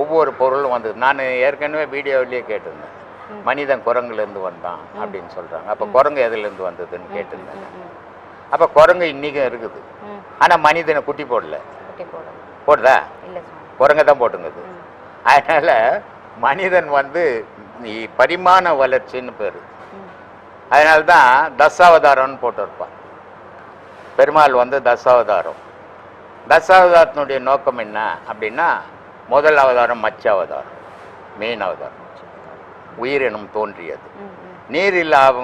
ஒவ்வொரு பொருளும் வந்தது. நான் ஏற்கனவே வீடியோவிலேயே கேட்டிருந்தேன். மனிதன் குரங்குலேருந்து வந்தான் அப்படின்னு சொல்கிறாங்க அப்போ குரங்கு எதுலேருந்து வந்ததுன்னு கேட்டிருந்தேன். அப்போ குரங்கு இன்றைக்கும் இருக்குது. ஆனால் மனிதனை குட்டி போடல. போடுதா? குரங்கை தான் போட்டுங்குது. அதனால் மனிதன் வந்து பரிமாண வளர்ச்சின்னு பேர். அதனால தான் தசாவதாரம்னு போட்டிருப்பான். பெருமாள் வந்து தசாவதாரம். தசாவதாரத்தினுடைய நோக்கம் என்ன அப்படின்னா முதல் அவதாரம் மச்ச அவதாரம் மீன் அவதாரம் உயிரினம் தோன்றியது. நீர் இல்லாம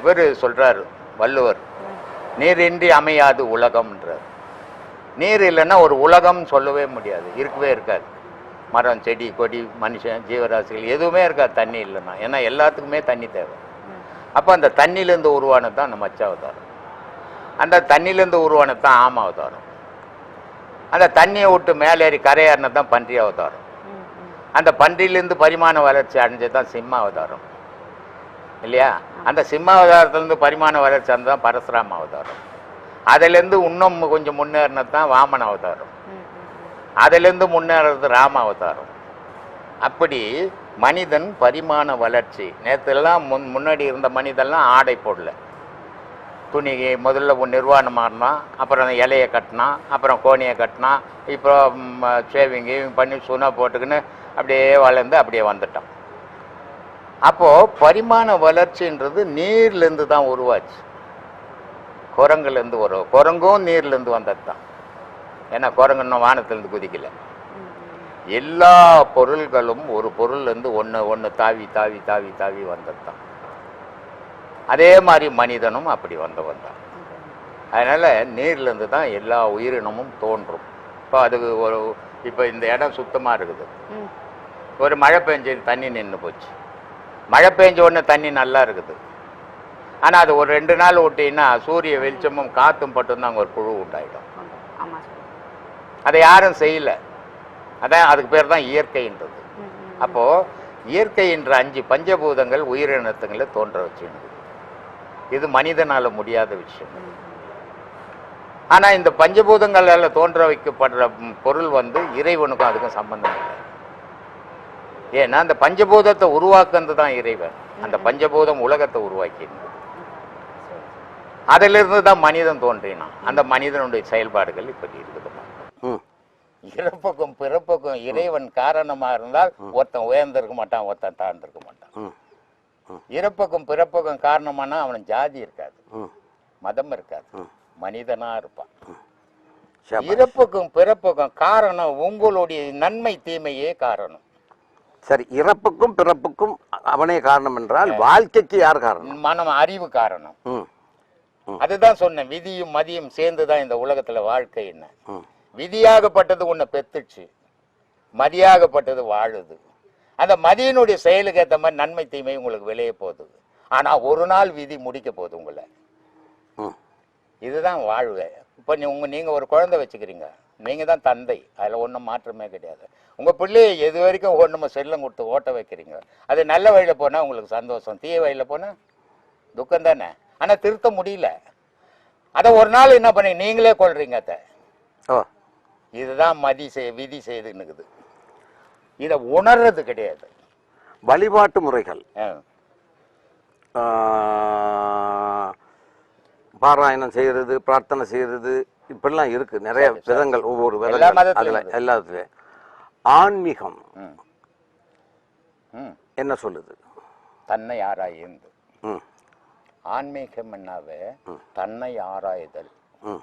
இவர் சொல்றாரு வள்ளுவர். நீரின்றி அமையாது உலகம்ன்றார். நீர் இல்லைன்னா ஒரு உலகம் சொல்லவே முடியாது இருக்கவே இருக்காது. மரம் செடி கொடி மனுஷன் ஜீவராசிகள் எதுவுமே இருக்காது தண்ணி இல்லைன்னா. ஏன்னா எல்லாத்துக்குமே தண்ணி தேவை. அப்போ அந்த தண்ணியிலேருந்து உருவானது தான் அந்த மச்ச அவதாரம். அந்த தண்ணியிலேருந்து உருவானது தான் ஆம அவதாரம். அந்த தண்ணியை விட்டு மேலேறி கரையேறினது தான் பன்றி அவதாரம். அந்த பன்றியிலேருந்து பரிமாண வளர்ச்சி அடைஞ்சது தான் சிம்ம அவதாரம். இல்லையா? அந்த சிம்ம அவதாரத்துலேருந்து பரிமாண வளர்ச்சி அடைஞ்சது தான் பரசுராம அவதாரம். அதுலேருந்து இன்னும் கொஞ்சம் முன்னேறினது தான் வாமன அவதாரம். அதுலேருந்து முன்னேறது ராம அவதாரம். அப்படி மனிதன் பரிமாண வளர்ச்சி. நேற்றுலாம் முன் முன்னாடி இருந்த மனிதன்லாம் ஆடை போடல. துணி முதல்ல ஒரு நிர்வாணம் மாறினான் அப்புறம் இலையை கட்டினான் அப்புறம் கோணியை கட்டினான் இப்போ ஷேவிங் கீவிங் பண்ணி சுனா போட்டுக்கின்னு அப்படியே வளர்ந்து அப்படியே வந்துட்டான். அப்போது பரிமாண வளர்ச்சின்றது நீர்லேருந்து தான் உருவாச்சு. குரங்குலேருந்து வரும் குரங்கும் நீர்லேருந்து வந்தது தான். ஏன்னா குரங்கு இன்னும் வானத்திலேருந்து குதிக்கல. எல்லா பொருள்களும் ஒரு பொருள்லேருந்து ஒன்று ஒன்று தாவி தாவி தாவி தாவி வந்தது தான். அதே மாதிரி மனிதனும் அப்படி வந்தவன் தான். அதனால் நீர்லேருந்து தான் எல்லா உயிரினமும் தோன்றும். இப்போ அதுக்கு ஒரு இப்போ இந்த இடம் சுத்தமாக இருக்குது. ஒரு மழை பெஞ்சு தண்ணி நின்று போச்சு. மழை பெஞ்ச உடனே தண்ணி நல்லா இருக்குது. ஆனால் அது ஒரு ரெண்டு நாள் விட்டீங்கன்னா சூரிய வெளிச்சமும் காற்றும் பட்டும் அங்கே ஒரு புழு உண்டாயிடும். அதை யாரும் செய்யல. அதான் அதுக்கு பேர் தான் இயற்கைன்றது. ம் ம் அப்போ இயற்கை என்ற அஞ்சு பஞ்சபூதங்கள் உயிரினத்துங்களை தோன்ற வச்சுருக்குது இது மனிதனால முடியாத விஷயம். ஆனா இந்த பஞ்சபூதங்களால தோன்ற வைக்கப்படுற பொருள் வந்து இறைவனுக்கும் அதுக்கும் சம்பந்தம் இல்லை. ஏன்னா அந்த பஞ்சபூதத்தை உருவாக்குறது தான் இறைவன். அந்த பஞ்சபூதம் உலகத்தை உருவாக்கினது சரி அதிலிருந்து தான் மனிதன் தோன்றினான் அந்த மனிதனுடைய செயல்பாடுகள் இப்படி இருக்குதுமா ம். இறப்புக்கும் பிறப்புக்கும் இறைவன் காரணமா இருந்தால் ஒருத்தன் உயர்ந்திருக்க மாட்டான் ஒருத்தன் தாழ்ந்திருக்க மாட்டான். ம். இறப்புக்கும் பிறப்புக்கும் காரணமானா அவன் ஜாதி இருக்காது. மதம் இருக்காது. மனிதனா இருப்பான். இறப்புக்கும் பிறப்புக்கும் காரணம் உங்களுடைய நன்மை தீமையே காரணம். சரி இறப்புக்கும் பிறப்புக்கும் அவனே காரணம் என்றால் வாழ்க்கைக்கு யார் காரணம்? மனம் அறிவு காரணம். அதுதான் சொன்னேன் விதியும் மதியும் சேர்ந்து தான் இந்த உலகத்துல வாழ்க்கை என்ன. விதியாகப்பட்டது உன்னை பெத்துச்சு மதியாகப்பட்டது வாழுது. அந்த மதியினுடைய செயலுக்கு ஏற்ற மாதிரி நன்மை தீமை உங்களுக்கு விளைய போகுது. ஆனா ஒரு நாள் விதி முடிக்க போகுது உங்களை. இதுதான் வாழ்வு. இப்போ நீ உங்க நீங்க ஒரு குழந்தை வச்சுக்கிறீங்க. நீங்க தான் தந்தை. அதுல ஒன்றும் மாற்றமே கிடையாது. உங்க பிள்ளையை எது வரைக்கும் ஒன்றும் செல்லம் கொடுத்து ஓட்ட வைக்கிறீங்க. அது நல்ல வழியில போனா உங்களுக்கு சந்தோஷம். தீய வழியில போனா துக்கம் தானே? ஆனா திருத்த முடியல. அதை ஒரு நாள் என்ன பண்ணி நீங்களே கொள்றீங்க அத்தை ஓ இதுதான் மதி செய் விதி செய்துன்னுக்குது. இதை உணர்றது கிடையாது. வழிபாட்டு முறைகள். பாராயணம் செய்யறது பிரார்த்தனை செய்யறது இப்படிலாம் இருக்கு. நிறைய. விதங்கள் ஒவ்வொரு விதங்கள். அதுல. எல்லாத்துலயும். ஆன்மீகம். என்ன சொல்லுது? தன்னை ஆராய்ந்து. ம். ஆன்மீகம் என்னாவே? தன்னை ஆராய்தல். ம்.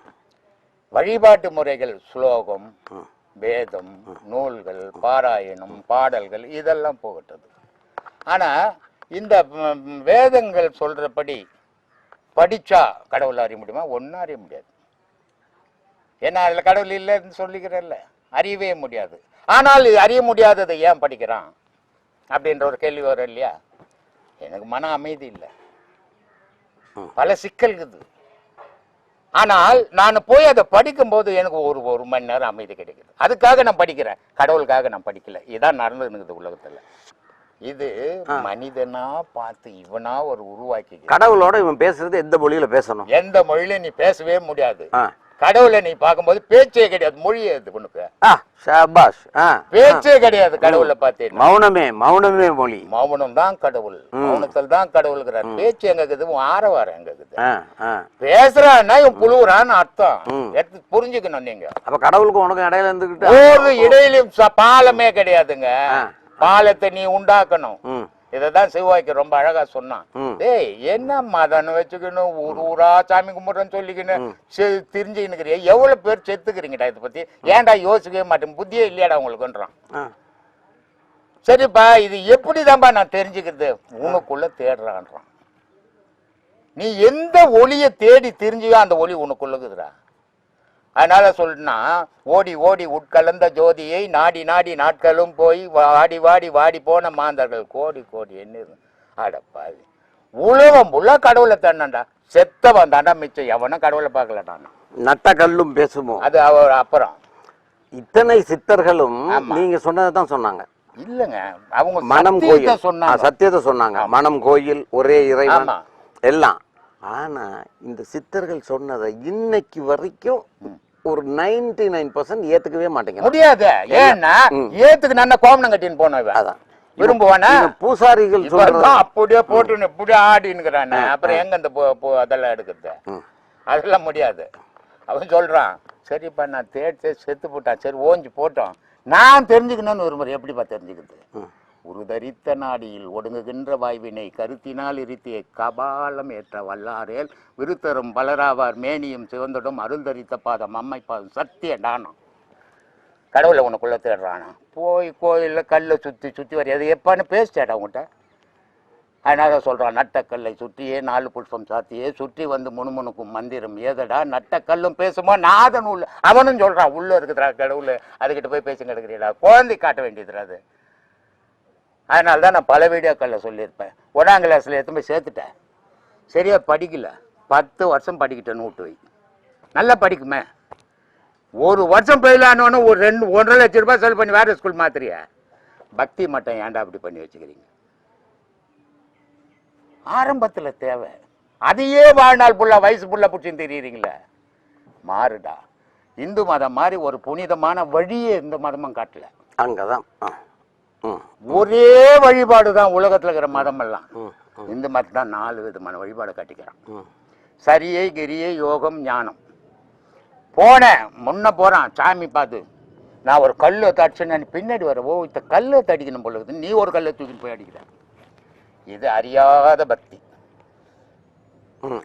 வழிபாட்டு முறைகள் ஸ்லோகம். ம். வேதம் நூல்கள் பாராயணம் பாடல்கள் இதெல்லாம் போகட்டது ஆனா இந்த வேதங்கள் சொல்றபடி படிச்சா கடவுள் அறிய முடியுமா? ஒன்றும் அறிய முடியாது. ஏன்னா அதில் கடவுள் இல்லைன்னு சொல்லிக்கிறல்ல. அறியவே முடியாது. ஆனால் இது அறிய முடியாததை ஏன் படிக்கிறான்? அப்படின்ற ஒரு கேள்வி வரும் இல்லையா? எனக்கு மன அமைதி இல்லை. பல சிக்கல் இருக்குது. ஆனால் நான் போய் அதை படிக்கும்போது எனக்கு ஒரு ஒரு மணி நேரம் அமைதி கிடைக்குது. அதுக்காக நான் படிக்கிறேன். கடவுளுக்காக நான் படிக்கல. இதான் நடந்துருக்குது உலகத்துல. இது மனிதனா பார்த்து இவனா ஒரு உருவாக்கி கடவுளோட இவன் பேசுறது எந்த மொழியில பேசணும்? எந்த மொழியில நீ பேசவே முடியாது. கடவுளை நீ பார்க்கும்போது பேச்சே கிடையாது மொழியே அது உனக்கு. ஆ பேச்சே கிடையாது கடவுளை பார்த்தீங்கன்னா. மௌனமே மௌனமே மொழி. மௌனம் தான் கடவுள். மௌனத்தில் தான் கடவுளுங்கிறார் பேச்சு எங்க இருக்குது? உன் ஆரவாரம் எங்க இருக்குது? பேசுறான்னா இவன் புழுவுறான்னு அர்த்தம். எடுத்து புரிஞ்சுக்கணும் நீங்க. அப்ப கடவுளுக்கும் உனக்கும் இடையில இருந்துகிட்டு ஒரு இடையிலும் பாலமே கிடையாதுங்க. பாலத்தை நீ உண்டாக்கணும். இததான் சிவாய்க்கு ரொம்ப அழகா சொன்னான். டேய் என்ன மதன்னு வச்சுக்கணும்? ஊர் ஊரா சாமி கும்பிட்றேன்னு சொல்லிக்கணும் தெரிஞ்சுக்கினுக்கிறிய எவ்வளவு பேர் செத்துக்கிறீங்கடா இதை பத்தி? ஏன்டா யோசிக்கவே மாட்டேன். புத்தியே இல்லையாடா உங்களுக்குன்றான். சரிப்பா இது எப்படிதான்பா நான் தெரிஞ்சுக்கிறது? உனக்குள்ள தேடுறான்றான். நீ எந்த ஒளியை தேடி தெரிஞ்சியோ அந்த ஒளி உனக்குள்ளக்குதுடா அதனால சொல்லுனா ஓடி ஓடி உட்கலந்த ஜோதியை நாடி நாடி நாட்களும் போய் வாடி வாடி வாடி போன மாந்தர்கள் கோடி கோடி என்ன அடப்பாவி உலகம் உள்ள கடவுளை தண்ணண்டா செத்தவன் தாண்டா மிச்சம். எவனும் கடவுளை பார்க்கலடான் நட்ட கல்லும் பேசுமோ? அது அவர் அப்புறம். இத்தனை சித்தர்களும். நீங்க சொன்னதை தான் சொன்னாங்க. இல்லைங்க. அவங்க மனம் கோயில். சொன்னாங்க. சத்தியத்தை சொன்னாங்க. மனம் கோயில் ஒரே இறைவன். எல்லாம். ஆனா இந்த சித்தர்கள் சொன்னதை இன்னைக்கு வரைக்கும் ஒரு நைன்டி நைன் பர்சன்ட் ஏத்துக்கவே மாட்டேங்கிறாங்க முடியாது. ஏன்னா ஏத்துக்கு நான் கோமணம் கட்டின்னு போனோம் இவன். அதான். விரும்புவானா? பூசாரிகள் அப்படியே போட்டு இப்படியே ஆடினுக்கிறானே அப்புறம் எங்க பு- அதெல்லாம் எடுக்கிறது. அதெல்லாம் முடியாது. அவன் சொல்றான் சரிப்பா நான் தேடி செத்து போட்டான். சரி ஓஞ்சி போட்டோம். நான் தெரிஞ்சுக்கணும்னு ஒரு முறை. எப்படிப்பா தெரிஞ்சுக்கிறது. உருதரித்த நாடியில் ஒடுங்குகின்ற வாய்வினை கருத்தினால் இருத்திய கபாலம் ஏற்ற வல்லாரேல். விருத்தரும் பலராவார். மேனியும் சிவந்தடும் அருந்தரித்த பாதம் அம்மை பாதம் சத்திய டானம் கடவுளை உனக்குள்ள தேடுறானா? போய் கோயிலில் கல்லை சுற்றி சுற்றி வர. அது எப்பான்னு பேசிட்டாடா உங்கள்கிட்ட அதனால சொல்கிறான் நட்டக்கல்லை சுற்றியே நாலு புஷ்பம் சாத்தியே சுற்றி வந்து முணுமுணுக்கும் மந்திரம் ஏதடா? நட்டக்கல்லும் பேசுமா? நாதன் உள்ள அவனும் சொல்கிறான் உள்ளே இருக்குதுடா கடவுள். அதுக்கிட்ட போய் பேசி கிடக்குறீடா. குழந்தை காட்ட வேண்டியதுடா அது. அதனால தான் நான் பல வீடியோக்களில் சொல்லியிருப்பேன். ஒன்றாம் கிளாஸில் எடுத்து போய் சேர்த்துட்டேன். சரியா படிக்கல. பத்து வருஷம் படிக்கிட்டேன் நூட்டு வை. நல்லா படிக்குமே. ஒரு வருஷம் போயிடலான்னு ஒரு ரெண்டு ஒன்றரை லட்சம் ரூபாய் செலவு பண்ணி வேறு ஸ்கூல் மாத்திரியா பக்தி மட்டும் ஏன்டா அப்படி பண்ணி வச்சுக்கிறீங்க? ஆரம்பத்தில் தேவை. அதையே வாழ்நாள் புள்ள வயசு புள்ள பிடிச்சின்னு தெரியுறீங்களே. மாறுடா. இந்து மதம் மாதிரி ஒரு புனிதமான வழியே இந்த மதமும் காட்டல. அங்கதான். ஆ. ஒரே வழிபாடு தான் உலகத்தில் இருக்கிற மதம் எல்லாம் இந்து மதம் தான் நாலு விதமான வழிபாடு காட்டிக்கிறான். சரியை கிரியை யோகம் ஞானம். போனேன் முன்ன போறான் சாமி பார்த்து நான் ஒரு கல்லை தடிச்சேன் நான் பின்னாடி வர ஓ இந்த கல்லை தடிக்கணும் போல இருக்குது. நீ ஒரு கல்லை தூக்கிட்டு போய் அடிக்கிற. இது அறியாத பக்தி.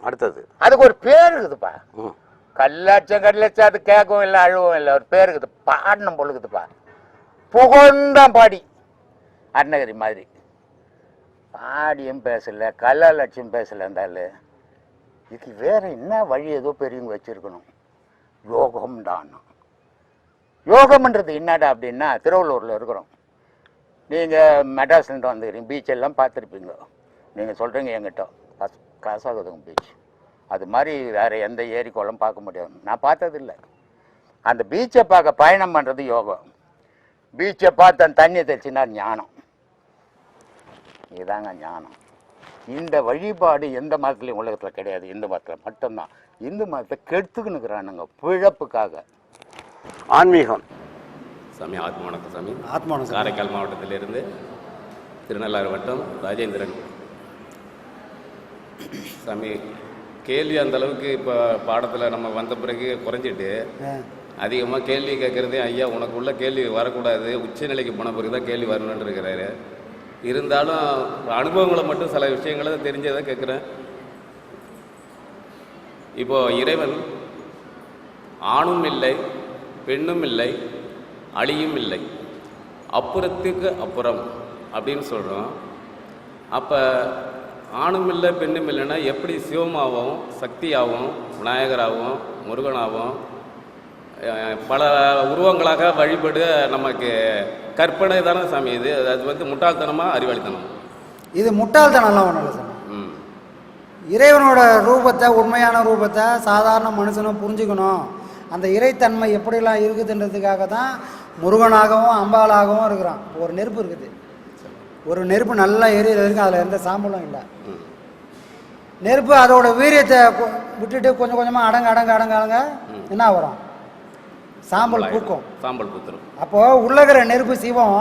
அடுத்தது. அதுக்கு ஒரு பேர் இருக்குதுப்பா. கல்லாச்சம் கல்லாச்சும் அது கேட்கவும் இல்லை அழுவும் இல்லை. ஒரு பேர் இருக்குது. பாடணும் இருக்குதுப்பா. புகழ்ந்தான் பாடி. அருணகிரி மாதிரி. பாடியும் பேசல கல்லாலட்சியம் பேசலை இருந்தாலும் இதுக்கு வேறு என்ன வழி ஏதோ பெரியவங்க வச்சுருக்கணும்? யோகம் தான்? யோகம்ன்றது என்னடா அப்படின்னா திருவள்ளூரில் இருக்கிறோம். நீங்கள் மெட்ராஸ்லேருந்து வந்துக்கிறீங்க பீச் எல்லாம் பார்த்துருப்பீங்க. நீங்கள் சொல்கிறீங்க என்கிட்ட ஃபஸ்ட் கிளாஸ் ஆகுதுங்க பீச் அது மாதிரி வேறு எந்த ஏரி குளம் பார்க்க முடியாது. நான் பார்த்ததில்ல. அந்த பீச்சை பார்க்க பயணம் பண்ணுறது யோகம். பீச்சை பார்த்து அந்த தண்ணியை தெளிச்சுன்னா ஞானம். இதுதாங்க ஞானம். இந்த வழிபாடு எந்த மதத்துலையும் உலகத்தில் கிடையாது. இந்து மதத்தில் மட்டும்தான். இந்து மதத்தை கெடுத்துக்கினுக்குறானுங்க பிழப்புக்காக. ஆன்மீகம். சாமி ஆத்ம வணக்கம் சாமி. ஆத்மா வணக்கம். காரைக்கால் மாவட்டத்திலிருந்து திருநள்ளாறு வட்டம் ராஜேந்திரன். சாமி கேள்வி அந்த அளவுக்கு இப்போ பாடத்தில் நம்ம வந்த பிறகு குறைஞ்சிட்டு அதிகமாக கேள்வி கேட்குறதே ஐயா உனக்கு உள்ள கேள்வி வரக்கூடாது. உச்சநிலைக்கு போன பிறகு தான் கேள்வி வரணுன்னு இருக்கிறாரு. இருந்தாலும் அனுபவங்களை மட்டும் சில விஷயங்களை தெரிஞ்சதை கேட்குறேன். இப்போ இறைவன் ஆணும் இல்லை பெண்ணும் இல்லை அழியும் இல்லை அப்புறத்துக்கு அப்புறம் அப்படின்னு சொல்கிறோம் அப்போ ஆணும் இல்லை பெண்ணும் இல்லைன்னா எப்படி சிவமாகவும் சக்தியாகவும் விநாயகராகவும் முருகனாகவும் பல உருவங்களாக வழிபடு நமக்கு கற்பனை தானே சாமி இது. அது வந்து முட்டாள்தனமா அறிவாளித்தனம். இது முட்டாள்தனம்லாம் ஒன்றும் இல்லை சாமி. ம். இறைவனோட ரூபத்தை உண்மையான ரூபத்தை சாதாரண மனுஷனும் புரிஞ்சுக்கணும். அந்த இறைத்தன்மை எப்படிலாம் இருக்குதுன்றதுக்காக தான் முருகனாகவும் அம்பாளாகவும் இருக்கிறான். ஒரு நெருப்பு இருக்குது. ஒரு நெருப்பு நல்லா எரியிற வரைக்கும் அதில் எந்த சாம்பலும் இல்லை. ம். நெருப்பு அதோட வீரியத்தை விட்டுட்டு கொஞ்சம் கொஞ்சமாக அடங்க அடங்க அடங்க அடங்க என்ன வரும் சாம்பல் பூக்கும். சாம்பல் புத்துரும். அப்போது உள்ளகிற நெருப்பு சிவம்.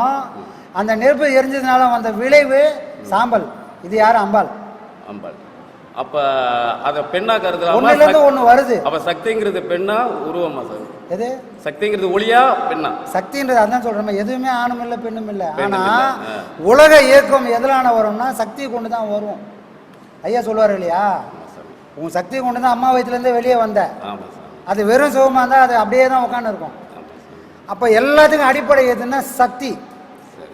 அந்த நெருப்பு எரிஞ்சதுனால வந்த விளைவு சாம்பல். இது யார்? அம்பாள். அம்பாள். அப்ப அதை பெண்ணா கருதலாமா? ஒன்று வருது. அப்ப சக்திங்கிறது பெண்ணா உருவமா சார்? எது? சக்திங்கிறது ஒளியா பெண்ணா? சக்தின்றது அதான் சொல்கிறேன் எதுவுமே ஆணும் இல்லை பெண்ணும் இல்லை. பெண்ணும் ஆனால் இல்ல, ஆ. உலக இயக்கம் எதனால வரும்னா சக்தியை கொண்டு தான் வரும். ஐயா சொல்லுவார் இல்லையா? உன் சக்தியை கொண்டு தான் அம்மா வயிற்றுலேருந்து வெளியே வந்த. ஆமா சாமி அது வெறும் சுகமாக இருந்தால் அது அப்படியே தான் உட்காந்து இருக்கும் ஆமா சாமி அப்போ எல்லாத்துக்கும் அடிப்படை எதுன்னா சக்தி.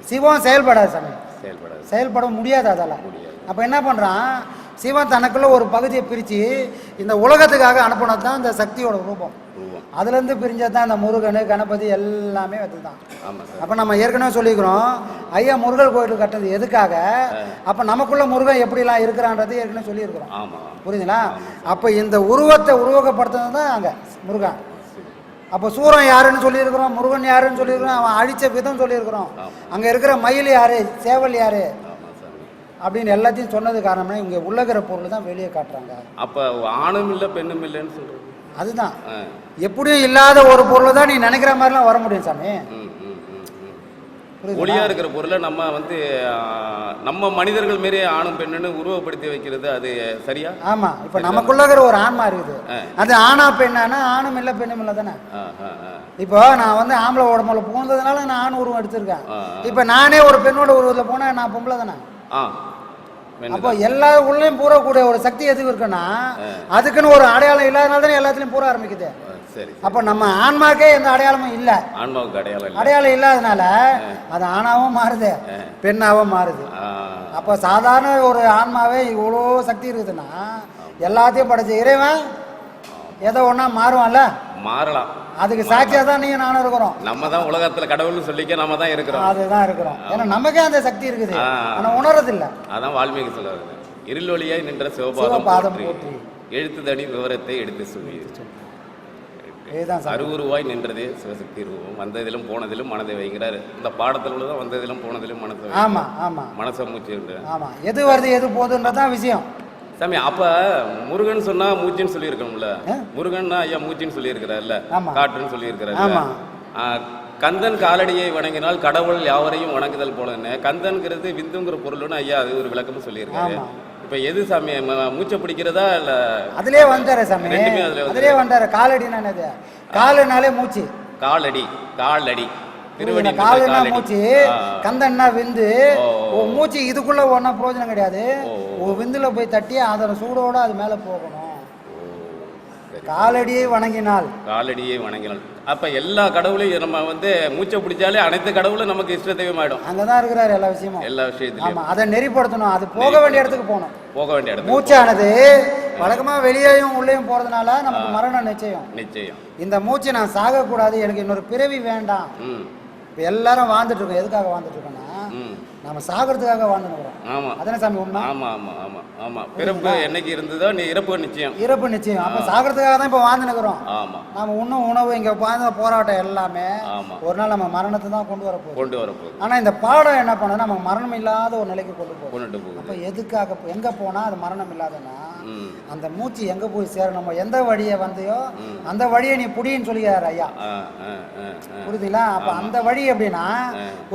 சிவம் செயல்படாது சாமி. செயல்படாது. செயல்பட முடியாது அதால். முடியாது. அப்போ என்ன பண்ணுறான் சிவன் தனக்குள்ள ஒரு பகுதியை பிரித்து இந்த உலகத்துக்காக அனுப்பினது தான் இந்த சக்தியோட ரூபம். அதுலேருந்து பிரிஞ்சது தான் இந்த முருகன் கணபதி எல்லாமே வந்து தான் அப்போ நம்ம ஏற்கனவே சொல்லிக்கிறோம் ஐயா முருகர் கோயில் கட்டுறது எதுக்காக? அப்போ நமக்குள்ள முருகன் எப்படிலாம் இருக்கிறான்றது ஏற்கனவே சொல்லியிருக்கிறோம். புரியுதுங்களா? அப்போ இந்த உருவத்தை உருவகப்படுத்துறது தான் அங்கே முருகன். அப்போ சூரன் யாருன்னு சொல்லியிருக்கிறோம் முருகன் யாருன்னு சொல்லியிருக்கிறோம் அவன் அழிச்ச விதம் சொல்லியிருக்கிறோம். அங்கே இருக்கிற மயில் யாரு சேவல் யாரு? அப்படின்னு எல்லாத்தையும் சொன்னது காரணமே இங்கே உள்ளகிற பொருள் தான் வெளியே காட்டுறாங்க. அப்ப ஆணும் இல்ல பெண்ணும் இல்லைன்னு சொல்றது அதுதான். எப்படியும் இல்லாத ஒரு பொருள் தான் நீ நினைக்கிற மாதிரிலாம் வர முடியும் சாமி? ஒளியா இருக்கிற பொருளை நம்ம வந்து நம்ம மனிதர்கள் மாரி ஆணும் பெண்ணுன்னு உருவப்படுத்தி வைக்கிறது அது சரியா? ஆமா. இப்போ நமக்குள்ள இருக்கிற ஒரு ஆன்மா இருக்குது. அது ஆணா பெண்ணானா ஆணும் இல்லை பெண்ணும் இல்லை தானே. இப்போ நான் வந்து ஆம்பளை உடம்புல புகுந்ததுனால நான் ஆண் உருவம் எடுத்திருக்கேன். இப்போ நானே ஒரு பெண்ணோட உருவத்தில் போனால் நான் பொம்பளை தானே? அப்போ எல்லா உள்ளேயும் பூரக்கூடிய ஒரு சக்தி எதுக்கு இருக்குன்னா அதுக்குன்னு ஒரு அடையாளம் இல்லாதனால தானே எல்லாத்துலேயும் பூர ஆரம்பிக்குது. அப்போ நம்ம ஆன்மாக்கே எந்த அடையாளமும் இல்லை. ஆன்மாவுக்கு அடையாளம் அடையாளம் இல்லாதனால அது ஆணாவும் மாறுது பெண்ணாவும் மாறுது. அப்போ சாதாரண ஒரு ஆன்மாவே இவ்வளோ சக்தி இருக்குதுன்னா எல்லாத்தையும் படைச்ச இறைவன் ஏதோ ஒன்றா மாறுவான்ல? மாறலாம். அதுக்கு சாட்சியாக தான் நீங்க நானும் இருக்கிறோம். நம்ம தான் உலகத்துல கடவுள்னு சொல்லிக்க நம்ம தான் இருக்கிறோம். அதுதான் இருக்கிறோம். ஏன்னா நமக்கே அந்த சக்தி இருக்குது. ஆனா உணர்றதில்ல. அதான் வால்மீகி சொல்றாரு. இருள் ஒளியாய் நின்ற சிவபாதம் போற்றி. எழுத்துதனி விவரத்தை எடுத்து சொல்லி. அருவுருவாய் நின்றதே சிவசக்தி ரூபம். வந்ததிலும் போனதிலும் மனதை வைக்கிறாரு இந்த பாடத்தில் உள்ளதான் வந்ததிலும் போனதிலும் மனசை வை. ஆமா ஆமா. மனசை மூச்சு. ஆமா. எது வருது எது போகுதுன்றதான் விஷயம். சாமி அப்ப முருகன் சொன்னா மூச்சுன்னு சொல்லியிருக்கணும்ல. ஆ? முருகன்னா ஐயா மூச்சுன்னு சொல்லியிருக்கிறாருல்ல ஆமா. காற்றுன்னு. ஆ, கந்தன் காலடியை வணங்கினால் கடவுள் யாவரையும் வணங்குதல் போலன்னு. கந்தன்கிறது விந்துங்கிற பொருள்னு ஐயா அது ஒரு விளக்கமும் சொல்லியிருக்காரு. இப்ப எது சாமி மூச்சை பிடிக்கிறதா இல்ல அதுலயே வந்தாரு சாமி. அதுலயே வந்தாரு? என்னது? காலுனாலே மூச்சு. காலடி காலடி. திருவடி புரியுதுங்களா? காலுனா காலடி மூச்சு. கந்தன்னா விந்து. மூச்சு இதுக்குள்ள ஒன்றும் பிரயோஜனம் கிடையாது. விந்துல போய் தட்டி அதோட சூடோட அது மேல போகணும். காலடியை வணங்கினால். காலடியை வணங்கினால். அப்ப எல்லா கடவுளையும் நம்ம வந்து மூச்சை பிடிச்சாலே அனைத்து கடவுளும் நமக்கு இஷ்ட அங்கதான் இருக்கிறாரு எல்லா விஷயமும். எல்லா விஷயத்திலையும். ஆமா அதை நெறிப்படுத்தணும். அது போக வேண்டிய இடத்துக்கு போகணும். போக வேண்டிய இடத்துக்கு மூச்சானது வழக்கமா வெளியேயும் உள்ளேயும் போறதுனால நமக்கு மரணம் நிச்சயம். நிச்சயம். இந்த மூச்சு நான் சாகக்கூடாது. எனக்கு இன்னொரு பிறவி வேண்டாம். இப்போ எல்லாரும் வாழ்ந்துட்டு இருக்கோம். எதுக்காக வாழ்ந்துட்டு இருக்கோம்னா நம்ம சாகிறதுக்காக வாழ்ந்துட்டு ஆமா. அதானே சாமி உண்மை? ஆமா ஆமா ஆமா ஆமா. பிறப்பு என்னைக்கு இருந்ததோ நீ இறப்பு நிச்சயம். இறப்பு நிச்சயம். அப்போ சாகிறதுக்காக தான் இப்போ வாழ்ந்துனுக்குறோம் ஆமா. நாம உண்ணும் உணவு இங்கே வாழ்ந்த போராட்டம் எல்லாமே ஒரு நாள் நம்ம மரணத்தை தான் கொண்டு வர போகுது. கொண்டு வரப்போகுது ஆனா இந்த பாடம் என்ன பண்ணா நம்ம மரணம் இல்லாத ஒரு நிலைக்கு கொண்டு போகும் கொண்டுட்டு போகுது. அப்போ எதுக்காக எங்க போனா அது மரணம் இல்லாதனா ம் அந்த மூச்சு எங்க போய் சேரணும்? நம்ம எந்த வழியை வந்தியோ அந்த வழியை நீ புடின்னு சொல்லிக்கிறார் ஐயா. புரியுதுங்களா? அப்போ அந்த வழி எப்படின்னா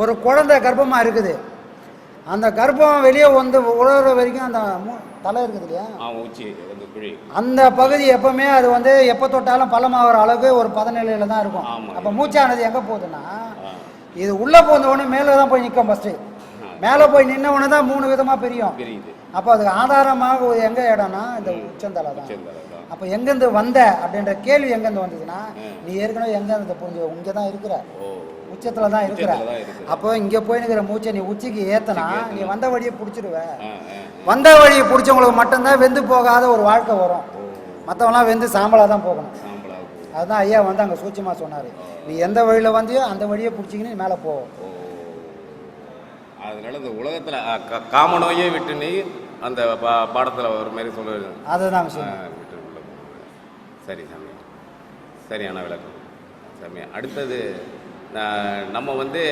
ஒரு குழந்தை கர்ப்பமா இருக்குது. அந்த கர்ப்பம் வெளியே வந்து உழற வரைக்கும் அந்த தலை இருக்குது இல்லையா? அந்த பகுதி எப்பவுமே அது வந்து எப்போ தொட்டாலும் பள்ளமாகிற அளவுக்கு ஒரு பதநிலையில தான் இருக்கும். அப்போ மூச்சானது எங்கே போகுதுன்னா இது உள்ளே போந்த உடனே மேலே தான் போய் நிற்கும் ஃபஸ்ட்டு மேலே போய் நின்ன உடனே தான் மூணு விதமாக பிரியும். அப்போ அதுக்கு ஆதாரமாக ஒரு எங்கே இடம்னா இந்த உச்சந்தலை தான் அப்போ எங்கேருந்து வந்த அப்படின்ற கேள்வி எங்கேருந்து வந்ததுன்னா நீ ஏற்கனவே எங்கேருந்து புரிஞ்சு இங்கே தான் இருக்கிற. உச்சத்தில் தான் இருக்கிற. அப்போ இங்கே போய் நிற்கிற மூச்சை நீ உச்சிக்கு ஏத்தனா நீ வந்த வழியை பிடிச்சிடுவ வந்த வழியை பிடிச்சவங்களுக்கு மட்டும்தான் வெந்து போகாத ஒரு வாழ்க்கை வரும். மற்றவங்களாம் வெந்து சாம்பலாக தான் போகணும் அதுதான் ஐயா வந்து அங்கே சூட்சமாக சொன்னார். நீ எந்த வழியில் வந்தியோ அந்த வழியை பிடிச்சிக்கின்னு மேலே போ. ஓ. அதனால இந்த உலகத்துல காம நோயே விட்டு நீ அந்த பா பாடத்துல ஒரு மாதிரி விட்டு உள்ள போங்க. சரி சாமி. சரியான விளக்கம். சாமி அடுத்தது நம்ம வந்து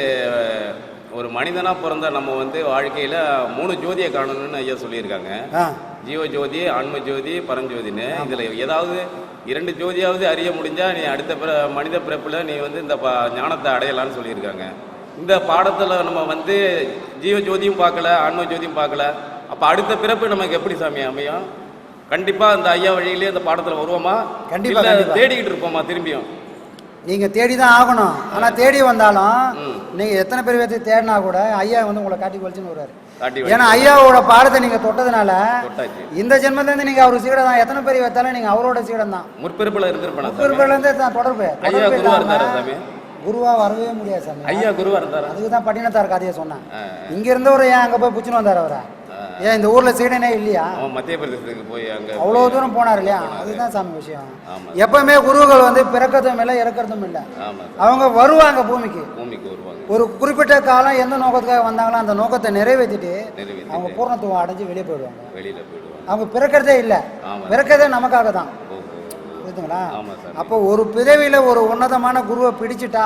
ஒரு மனிதனாக பிறந்த நம்ம வந்து வாழ்க்கையில் மூணு ஜோதியை காணணும்னு ஐயா சொல்லியிருக்காங்க. ஜீவ ஜோதி ஆன்ம ஜோதி பரஞ்சோதின்னு. இதில் ஏதாவது இரண்டு ஜோதியாவது அறிய முடிஞ்சா நீ அடுத்த பிற மனித பிறப்பில் நீ வந்து இந்த பா ஞானத்தை அடையலாம்னு சொல்லியிருக்காங்க. இந்த பாடத்தில் நம்ம வந்து ஜீவ ஜோதியும் பார்க்கல ஆன்ம ஜோதியும் பார்க்கல. அப்போ அடுத்த பிறப்பு நமக்கு எப்படி சாமி அமையும்? கண்டிப்பாக அந்த ஐயா வழியிலே இந்த பாடத்தில் வருவோமா? கண்டிப்பா, இல்ல கண்டிப்பா. தேடிக்கிட்டு இருப்போமா திரும்பியும்? நீங்கள் தேடி தான் ஆகணும் ஆனால் தேடி வந்தாலும் ம். நீங்கள் எத்தனை பேர் பேர்த்து தேடினா கூட ஐயா வந்து உங்களை காட்டி வலிச்சுன்னு வருவார். ஏன்னா ஐயாவோட பாடத்தை நீங்கள் தொட்டதுனால இந்த ஜென்மத்துலேருந்து நீங்கள் அவர் சீடம் தான். எத்தனை பேர் வைத்தாலும் நீங்கள் அவரோட சீடம் தான். முற்பிறப்பில் இருந்திருப்பேனா சாமி? முப்பேர்லேருந்தே தான் தொடர்பு. தொடர்பு குருவா வரவே முடியாது சாமி. ஐயா குருவா இருந்தாரா? அதுக்கு தான் பட்டினத்தார் கதையை சொன்னேன். ஆ, இங்க இருந்தவர் ஏன் அங்க போய் புச்சுன்னு வந்தார் அவரை? ஏன் இந்த ஊர்ல சீடனே இல்லையா? அவன் மத்திய பிரதேசத்துக்கு போய் அங்கே அவ்வளோ தூரம் போனார் இல்லையா? அதுதான் சாமி விஷயம். எப்பவுமே குருவுகள் வந்து பிறக்கிறதும் இல்லை இறக்கிறதும் இல்லை. அவங்க வருவாங்க பூமிக்கு. பூமிக்கு வருவாங்க. ஒரு குறிப்பிட்ட காலம் எந்த நோக்கத்துக்காக வந்தாங்களோ அந்த நோக்கத்தை நிறைவேற்றிட்டு நிறைவேற்றி அவங்க பூர்ணத்துவம் அடைஞ்சு வெளியே போயிடுவாங்க. வெளியில போயிடுவாங்க. அவங்க பிறக்கிறதே இல்லை. பிறக்கிறதே நமக்காக தான். புரியுதுங்களா? அப்போ ஒரு பிறவியில ஒரு உன்னதமான குருவை பிடிச்சிட்டா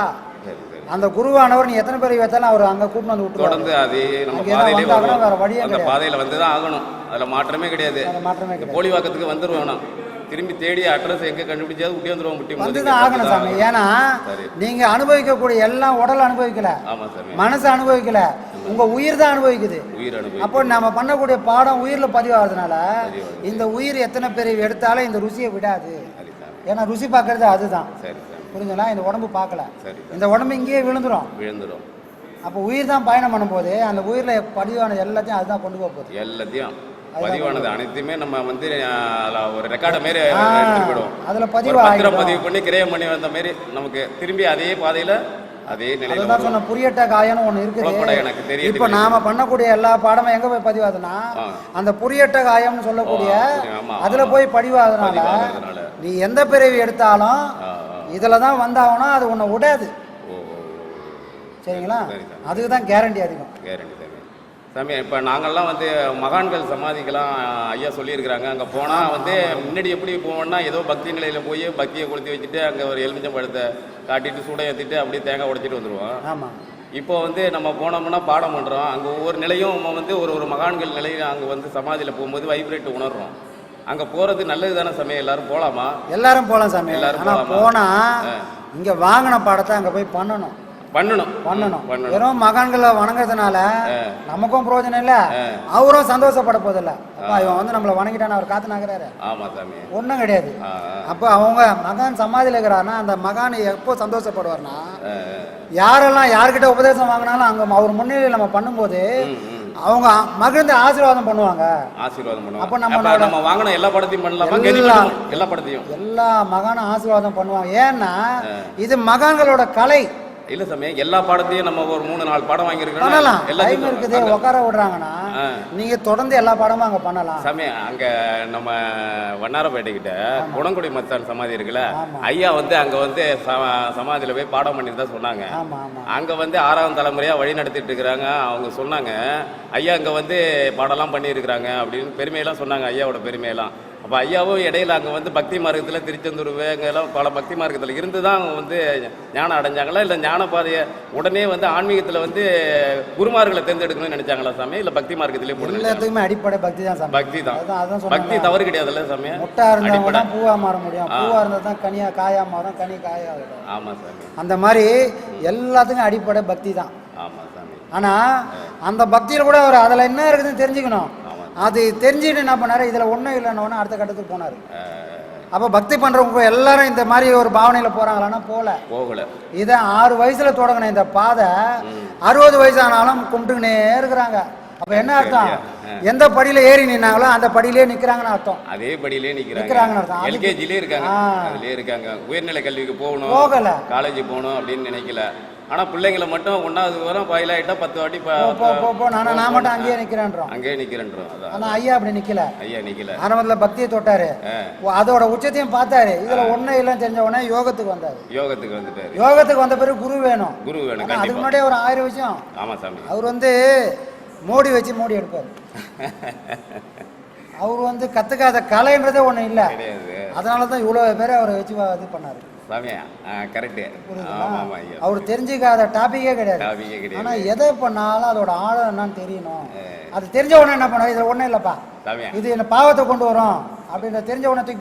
அந்த குருவானவர் நீ எத்தனை பேர் வைத்தாலும் அவர் அங்க கூட்டிட்டு வந்து விட்டுருவாரு. தொடர்ந்து அதே நம்ம பாதையிலே வந்தாங்கன்னா வேற வருவோம். வழியே அந்த. பாதையில வந்து தான் ஆகணும். அதுல மாற்றமே கிடையாது. மாற்றமே இந்த கிடையாது. போலிவாக்கத்துக்கு வந்துருவோம் நான் திரும்பி தேடி அட்ரஸ் எங்க கண்டுபிடிச்சாது விட்டே வந்துருவோம் முட்டி வந்து தான் ஆகணும் சாமி. ஏன்னா சரி. நீங்க அனுபவிக்கக்கூடிய எல்லாம் உடல் அனுபவிக்கல. மனசு அனுபவிக்கல. உங்க உயிர் தான் அனுபவிக்குது. உயிர் அனுபவி அப்போ நம்ம பண்ணக்கூடிய பாடம் உயிர்ல பதிவாகிறதுனால. இந்த உயிர் எத்தனை பேர் எடுத்தாலும் இந்த ருசியை விடாது. ஏன்னா ருசி பார்க்கறது அதுதான். சரி புரிஞ்சுங்களா இந்த உடம்பு பார்க்கல. இந்த உடம்பு இங்கேயே விழுந்துரும். விழுந்துரும். அப்போ உயிர் தான் பயணம் பண்ணும்போது அந்த உயிர்ல பதிவான எல்லாத்தையும் அதுதான் கொண்டு போக போகுது. எல்லாத்தையும். பதிவானது அனைத்துமே நம்ம வந்து ஒரு ரெக்கார்டை மாரி போயிடுவோம். அதுல பதிவு பதிவு பண்ணி கிரயம் பண்ணி வந்த மாதிரி நமக்கு திரும்பி அதே பாதையில அதே நிலையில. சொன்ன புரியட்ட காயம்னு புலப்பட இருக்குது. எனக்கு தெரியுது இப்போ நாம பண்ணக்கூடிய எல்லா பாடமும் எங்க போய் பதிவாதுன்னா. அந்த புரியட்ட காயம்னு சொல்லக்கூடிய அதுல. போய் பதிவாதனால. நீ எந்த பிறவி எடுத்தாலும். இதுல தான் வந்தாகணும் அது உன்னை விடாது. சரிங்களா சரி, சரி. அதுக்கு தான் கேரண்டி அதிகம். கேரண்டி சாமி சாமி இப்போ நாங்கள்லாம் வந்து மகான்கள் சமாதிக்கெல்லாம் ஐயா சொல்லியிருக்கிறாங்க. அங்கே போனால் வந்து முன்னாடி எப்படி போவோம்னா ஏதோ பக்தி நிலையில் போய் பக்தியை கொளுத்தி வச்சுட்டு அங்கே ஒரு எலுமிச்சம் பழத்தை காட்டிட்டு சூட ஏற்றிட்டு அப்படியே தேங்காய் உடைச்சிட்டு வந்துடுவோம் ஆமா. இப்போ வந்து நம்ம போனோம்னா பாடம் பண்ணுறோம் அங்கே ஒவ்வொரு நிலையும் நம்ம வந்து ஒரு ஒரு மகான்கள் நிலையும் அங்கே வந்து சமாதியில் போகும்போது வைப்ரேட் உணர்றோம். அங்கே போகிறது நல்லது தானே சமயம் எல்லாரும் போகலாமா எல்லாரும் போலாம் சாமி. எல்லாரும் ஆனா போலாமா? போனா. இங்க வாங்கின பாடத்தை அங்க போய் பண்ணணும். பண்ணணும். பண்ணணும். வெறும் மகான்களை வணங்குறதுனால நமக்கும் பிரயோஜனம் இல்ல. அவரும் சந்தோஷப்பட போதில்ல அப்பா இவன் வந்து நம்மளை வணங்கிட்டான்னு அவர் காத்து நகராரு சாமி. ஒண்ணும் கிடையாது. அப்போ அவங்க மகான் சமாதியில் இருக்கிறாருன்னா அந்த மகான் எப்போ சந்தோஷப்படுவார்னா யாரெல்லாம் யார்கிட்ட உபதேசம் வாங்கினாலும் அங்க அவர் முன்னிலையில் நம்ம பண்ணும்போது. அவங்க மகிழ்ந்து ஆசீர்வாதம் பண்ணுவாங்க. ஆசீர்வாதம் பண்ணுவோம் அப்ப நம்மளோட- நம்ம வாங்கின எல்லா படத்தையும் பண்ணலாமா. எல்லா படத்தையும். எல்லா மகானும் ஆசீர்வாதம் பண்ணுவாங்க. ஏன்னா இது மகான்களோட கலை. இல்ல சாமி எல்லா பாடத்தையும் நம்ம ஒரு மூணு நாலு பாடம் வாங்கியிருக்கோம் பண்ணலாம். டைம் இருக்குது உட்கார விடுறாங்கன்னா. நீங்க தொடர்ந்து எல்லா பாடமும் அங்க பண்ணலாம். சாமி அங்க நம்ம வண்ணாரப்பேட்டை கிட்ட குணங்குடி மச்சான் சமாதி இருக்குல்ல. ஐயா வந்து அங்க வந்து சமாதியில போய் பாடம் பண்ணி தான் சொன்னாங்க. அங்க வந்து ஆறாம் தலைமுறையா வழி நடத்திட்டு இருக்கிறாங்க அவங்க சொன்னாங்க ஐயா அங்க வந்து பாடம்லாம் பண்ணியிருக்கிறாங்க அப்படின்னு பெருமையெல்லாம் சொன்னாங்க ஐயாவோட பெருமையெல்லாம். அப்போ ஐயாவும் இடையில அங்கே வந்து பக்தி மார்க்கத்தில் திருச்செந்தூர் எல்லாம் பல பக்தி மார்க்கத்தில் இருந்து தான் அவங்க வந்து ஞானம் அடைஞ்சாங்களா? இல்லை ஞான பாதையை உடனே வந்து ஆன்மீகத்தில் வந்து குருமார்களை தேர்ந்தெடுக்கணும்னு நினைச்சாங்களா சாமி? இல்லை பக்தி மார்க்கத்திலே போட்டு எல்லாத்துக்குமே அடிப்படை பக்தி தான் சாமி. பக்தி தான். பக்தி தவறு கிடையாதுல்ல சாமி? முட்டா அடிப்படை. தான் பூவா மாற முடியும். பூவா இருந்தா தான் கனியா காயா மாறும் கனி காயா ஆகிடும் ஆமாம் சாமி. அந்த மாதிரி எல்லாத்துக்கும் அடிப்படை பக்தி தான். ஆமாம் சாமி. ஆனா அந்த பக்தியில கூட அவர் அதுல என்ன இருக்குதுன்னு தெரிஞ்சுக்கணும். அது தெரிஞ்சுட்டு என்ன பண்ணாரு? இதுல ஒண்ணும் இல்லைன்னு அடுத்த கட்டத்துக்கு போனாரு. அப்ப பக்தி பண்றவங்க எல்லாரும் இந்த மாதிரி ஒரு பாவனையில போறாங்களான்னா போல போகலை. இதை ஆறு வயசுல தொடங்கின இந்த பாதை அறுபது வயசு ஆனாலும் கும்பிட்டுக்கினே இருக்கிறாங்க. அப்ப என்ன அர்த்தம்? எந்த படியில ஏறி நின்னாங்களோ அந்த படியிலே நிக்கிறாங்கன்னு அர்த்தம். அதே படியிலே நிற்கிறாங்க அர்த்தம். எல்கேஜிலே இருக்காங்க. அதுலயே இருக்காங்க. உயர்நிலை கல்விக்கு போகணும். போகல. காலேஜ் போகணும் அப்படின்னு நினைக்கல. ஆனால் பிள்ளைங்களை மட்டும் ஒன்றாவது வரும் பயிலாயிட்டா பத்து வாட்டி ப- நான் நான் மட்டும் அங்கேயே நிற்கிறேன்றோம் அங்கேயே நிற்கிறேன்றோம் ஆனால் ஐயா அப்படி நிற்கல ஐயா நிற்கல ஆரம்பத்தில் பக்தியை தொட்டாரு. அதோட உச்சத்தையும் பார்த்தாரு. இதுல ஒன்றும் இல்லைன்னு தெரிஞ்ச உடனே யோகத்துக்கு வந்தாரு. யோகத்துக்கு வந்துட்டாரு. யோகத்துக்கு வந்த பிறகு குரு வேணும். குரு வேணும் அதுக்கு முன்னாடியே ஒரு ஆயிரம் விஷயம். ஆமா சாமி. அவர் வந்து மோடி வச்சு மோடி எடுப்பார். அவர் வந்து கத்துக்காத கலைன்றதே ஒண்ணு இல்லை. கிடையாது. அதனால தான் இவ்வளோ பேரை அவரை வச்சு இது பண்ணாரு. சாமியா? கரெக்டு புரியுதுங்களா? ஆமா ஆமா ஐயா. அவர் தெரிஞ்சுக்காத டாபிக்கே கிடையாது. டாபிக்கே கிடையாது. ஆனா எதை பண்ணாலும் அதோட ஆழம் என்னன்னு தெரியணும். அது தெரிஞ்ச உடனே என்ன பண்ணாரு இது ஒண்ணும் இல்லப்பா. சாமியா. இது என்ன பாவத்தை கொண்டு வரும். அப்படின்ற தெரிஞ்ச உடனே தூக்கி